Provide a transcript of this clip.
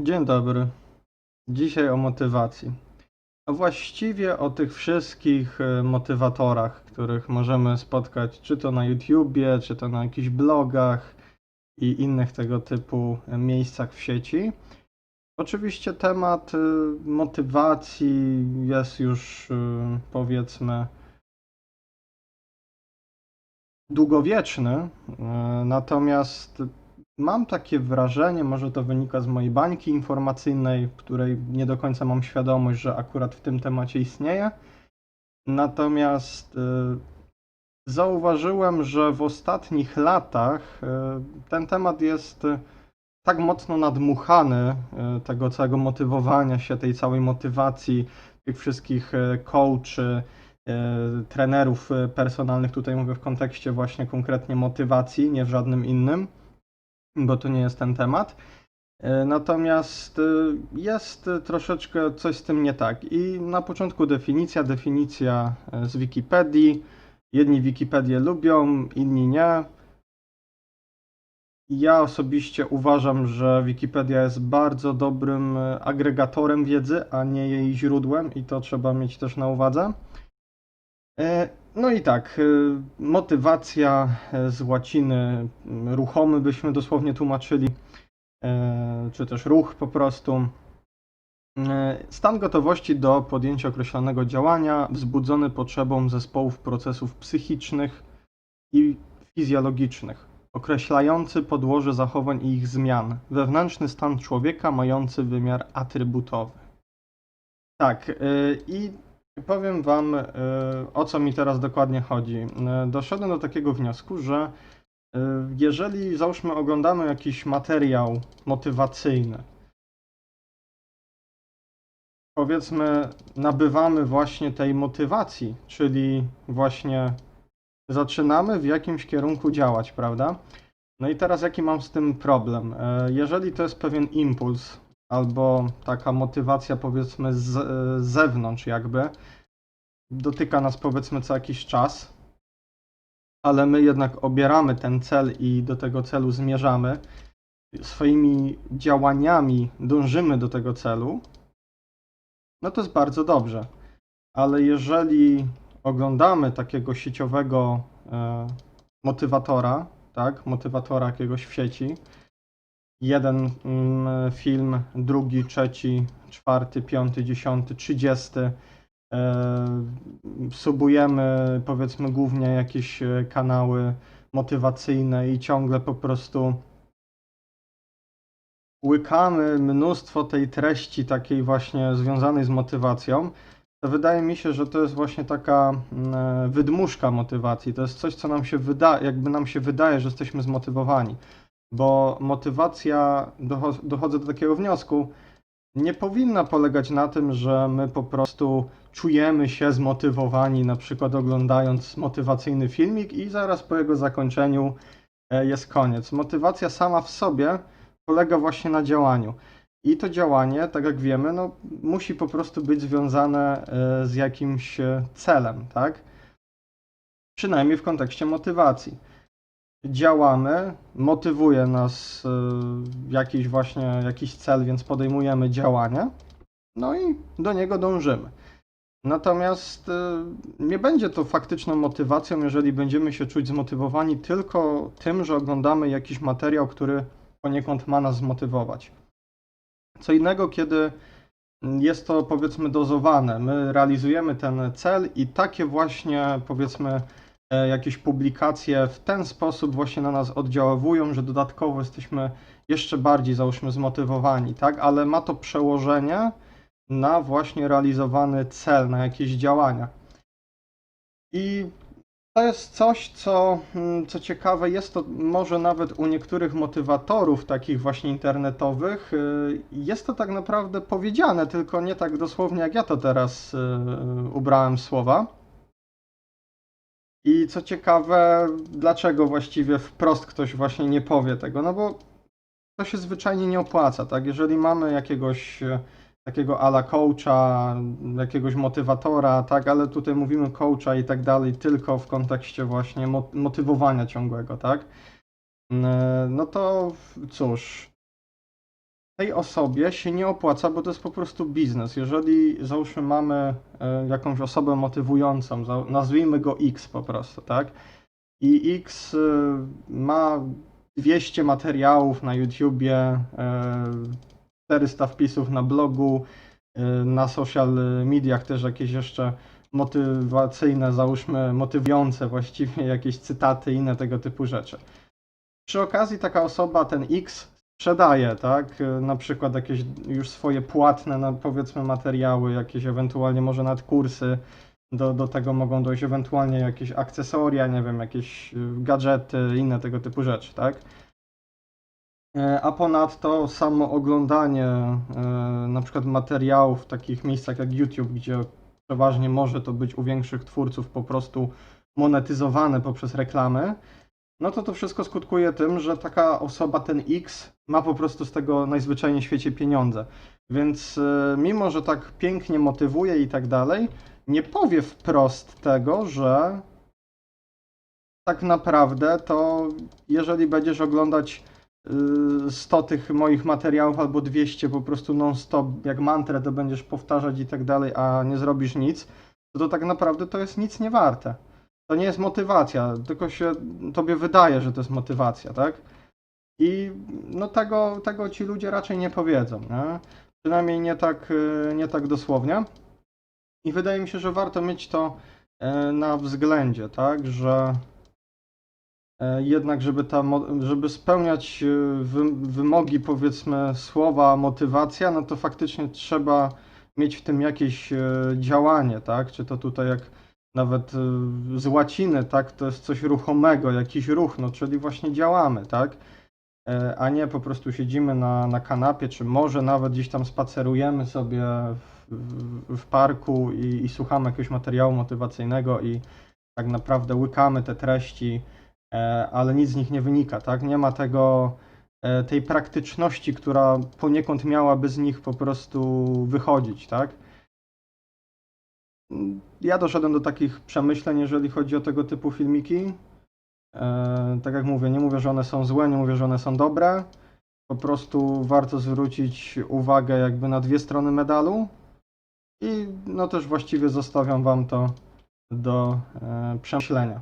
Dzień dobry. Dzisiaj o motywacji. A właściwie o tych wszystkich e, motywatorach, których możemy spotkać, czy to na YouTubie, czy to na jakichś blogach i innych tego typu miejscach w sieci. Oczywiście temat e, motywacji jest już e, powiedzmy długowieczny, natomiast Mam takie wrażenie, może to wynika z mojej bańki informacyjnej, której nie do końca mam świadomość, że akurat w tym temacie istnieje. Natomiast y, zauważyłem, że w ostatnich latach y, ten temat jest y, tak mocno nadmuchany, tego całego motywowania się, tej całej motywacji, tych wszystkich coachy, trenerów personalnych. Tutaj mówię w kontekście właśnie konkretnie motywacji, nie w żadnym innym bo to nie jest ten temat. E, Natomiast e, jest troszeczkę coś z tym nie tak. I na początku definicja, definicja e, z Wikipedii. Jedni Wikipedię lubią, inni nie. Ja osobiście uważam, że Wikipedia jest bardzo dobrym agregatorem wiedzy, a nie jej źródłem, i to trzeba mieć też na uwadze. No i tak, e, motywacja e, z łaciny m, ruchomy byśmy dosłownie tłumaczyli, czy też ruch po prostu. Stan gotowości do podjęcia określonego działania wzbudzony potrzebą zespołów procesów psychicznych i fizjologicznych, określający podłoże zachowań i ich zmian, wewnętrzny stan człowieka mający wymiar atrybutowy. Tak, i Powiem Wam, y, o co mi teraz dokładnie chodzi. Y, Doszedłem do takiego wniosku, że y, jeżeli załóżmy oglądamy jakiś materiał motywacyjny, powiedzmy nabywamy właśnie tej motywacji, czyli właśnie zaczynamy w jakimś kierunku działać, prawda? No i teraz jaki mam z tym problem? Jeżeli to jest pewien impuls albo taka motywacja powiedzmy z z zewnątrz jakby, dotyka nas powiedzmy co jakiś czas, ale my jednak obieramy ten cel i do tego celu zmierzamy, swoimi działaniami dążymy do tego celu, no to jest bardzo dobrze. Ale jeżeli oglądamy takiego sieciowego e, motywatora, tak, motywatora jakiegoś w sieci, jeden mm, film, drugi, trzeci, czwarty, piąty, dziesiąty, trzydziesty, E, subujemy powiedzmy głównie jakieś e, kanały motywacyjne i ciągle po prostu łykamy mnóstwo tej treści takiej właśnie związanej z motywacją, to wydaje mi się, że to jest właśnie taka mm, e, wydmuszka motywacji. To jest coś, co nam się wydaje, jakby nam się wydaje, że jesteśmy zmotywowani. Bo motywacja, docho- dochodzę do takiego wniosku, nie powinna polegać na tym, że my po prostu czujemy się zmotywowani, na przykład oglądając motywacyjny filmik i zaraz po jego zakończeniu e, jest koniec. Motywacja sama w sobie polega właśnie na działaniu. I to działanie, tak jak wiemy, no, musi po prostu być związane e, z jakimś e, celem, tak? Przynajmniej w kontekście motywacji. Działamy, motywuje nas e, jakiś właśnie jakiś cel, więc podejmujemy działanie, no i do niego dążymy. Natomiast e, nie będzie to faktyczną motywacją, jeżeli będziemy się czuć zmotywowani tylko tym, że oglądamy jakiś materiał, który poniekąd ma nas zmotywować. Co innego, kiedy jest to powiedzmy dozowane. My realizujemy ten cel i takie właśnie powiedzmy jakieś publikacje w ten sposób właśnie na nas oddziaływują, że dodatkowo jesteśmy jeszcze bardziej załóżmy zmotywowani, tak? Ale ma to przełożenie na właśnie realizowany cel, na jakieś działania. I to jest coś, co, mm, co ciekawe, jest to może nawet u niektórych motywatorów takich właśnie internetowych, y, jest to tak naprawdę powiedziane, tylko nie tak dosłownie jak ja to teraz y, ubrałem słowa. I co ciekawe, dlaczego właściwie wprost ktoś właśnie nie powie tego? No bo to się zwyczajnie nie opłaca, tak? Jeżeli mamy jakiegoś e, takiego ala coacha, jakiegoś motywatora, tak, ale tutaj mówimy coacha i tak dalej tylko w kontekście właśnie mo- motywowania ciągłego, tak? Mm, No to cóż, tej osobie się nie opłaca, bo to jest po prostu biznes. Jeżeli załóżmy mamy e, jakąś osobę motywującą, nazwijmy go X po prostu, tak? I X e, ma 200 materiałów na YouTubie, e, 400 wpisów na blogu, e, na social mediach też jakieś jeszcze motywacyjne, załóżmy motywujące właściwie jakieś cytaty inne tego typu rzeczy. Przy okazji taka osoba, ten X, sprzedaje, tak? Na przykład jakieś już swoje płatne, powiedzmy, materiały, jakieś ewentualnie może nawet kursy. Do, do tego mogą dojść ewentualnie jakieś akcesoria, nie wiem, jakieś y, gadżety, inne tego typu rzeczy, tak? E, A ponadto samo oglądanie e, na przykład materiałów w takich miejscach jak YouTube, gdzie przeważnie może to być u większych twórców po prostu monetyzowane poprzez reklamy, no to to wszystko skutkuje tym, że taka osoba, ten X, ma po prostu z tego najzwyczajniej w świecie pieniądze. Więc e, mimo, że tak pięknie motywuje i tak dalej, nie powie wprost tego, że tak naprawdę to jeżeli będziesz oglądać y, 100 tych moich materiałów albo 200 po prostu non-stop, jak mantrę to będziesz powtarzać i tak dalej, a nie zrobisz nic, to tak naprawdę to jest nic nie warte. To nie jest motywacja, tylko się tobie wydaje, że to jest motywacja, tak? I no tego, tego ci ludzie raczej nie powiedzą, nie? Przynajmniej nie tak, y, nie tak dosłownie. I wydaje mi się, że warto mieć to e, na względzie, tak, że e, jednak, żeby, ta, żeby spełniać wy- wymogi, powiedzmy, słowa motywacja, no to faktycznie trzeba mieć w tym jakieś e, działanie, tak? Czy to tutaj jak nawet e, z łaciny, tak? To jest coś ruchomego, jakiś ruch, no czyli właśnie działamy, tak? E, A nie po prostu siedzimy na, na kanapie, czy może nawet gdzieś tam spacerujemy sobie w, w, w parku i, i słuchamy jakiegoś materiału motywacyjnego i tak naprawdę łykamy te treści, e, ale nic z nich nie wynika, tak? Nie ma tego, e, tej praktyczności, która poniekąd miałaby z nich po prostu wychodzić, tak? Ja doszedłem do takich przemyśleń, jeżeli chodzi o tego typu filmiki. E, tak jak mówię, nie mówię, że one są złe, nie mówię, że one są dobre. Po prostu warto zwrócić uwagę jakby na dwie strony medalu. I no też właściwie zostawiam Wam to do e, przemyślenia.